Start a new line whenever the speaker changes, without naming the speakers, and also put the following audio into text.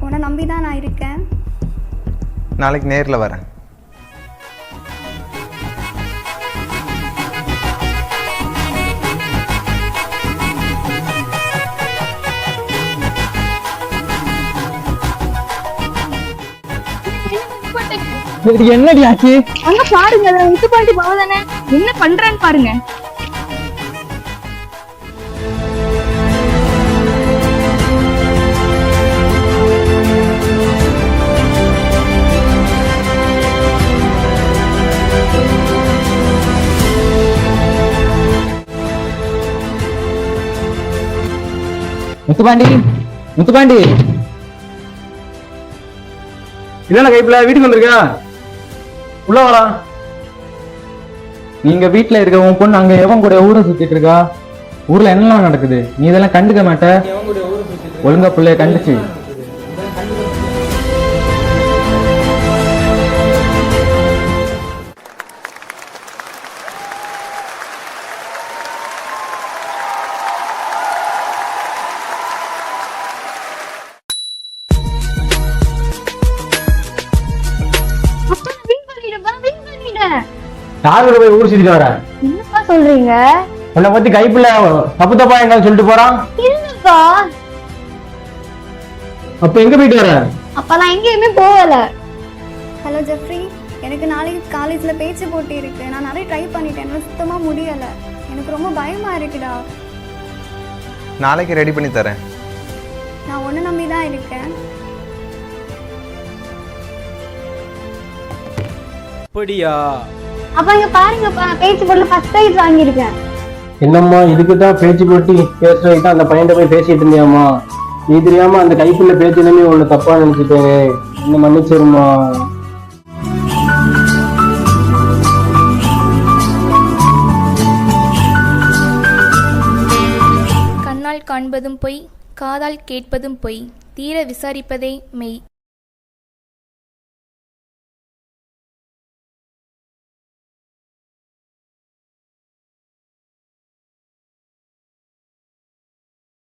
உன்னை நம்பி தான் நான் இருக்கேன். நாளைக்கு நேரில் வரேன்.
என்னடி ஆச்சு?
அங்க பாருங்க முத்துப்பாண்டி பாவதானே? என்ன பண்றேன்னு பாருங்க.
முத்துப்பாண்டி முத்துப்பாண்டி.
இல்லைண்ணா கைப்பில் வீட்டுக்கு வந்திருக்கா உள்ள வாடா.
நீங்க வீட்ல இருக்க உன் பொண்ணு அங்க எவன் கூட ஊரை சுத்திட்டு இருக்கா? ஊர்ல என்னெல்லாம் நடக்குது? நீ இதெல்லாம் கண்டுக்க மாட்ட. ஒழுங்கா பிள்ளைய கண்டுச்சு.
யார் கூட போய் ஊர் சுத்திட்டு வர
என்னப்பா சொல்றீங்க?
உன்னை பத்தி கைப்பில் தப்பு தப்பா எங்க சொல்லிட்டு போறான்?
இல்லப்பா
அப்ப எங்க போயிட்டு வர?
அப்பா நான் எங்கேயுமே போகல.
ஹலோ ஜெஃப்ரி எனக்கு நாளைக்கு காலேஜில் பேச்சு போட்டி இருக்கு. நான் நிறைய ட்ரை பண்ணிட்டேன். என்னால் சுத்தமாக முடியலை. எனக்கு ரொம்ப பயமா இருக்குடா.
நாளைக்கு ரெடி பண்ணி தரேன்.
நான் ஒன்று நம்பி தான் இருக்கேன்.
அப்படியா
அப்பா இங்க பாருங்கப்பா நான் பேச்சு போட்டில ஃபர்ஸ்ட் ப்ரைஸ் வாங்கியிருக்கேன்.
என்னம்மா இதுக்கு தான் பேச்சு போட்டி பேசுறதுக்கு அந்த பையன்கிட்ட போய் பேசிட்டு இருந்தியாம்மா? நீ தெரியாம அந்த கைப்புள்ள பேச்சுலமே உன்னை தப்பா நினைச்சிட்டேன் என்ன மன்னிச்சிருமா
கண்ணால் காண்பதும் பொய் காதால் கேட்பதும் பொய் தீர விசாரிப்பதே மெய்.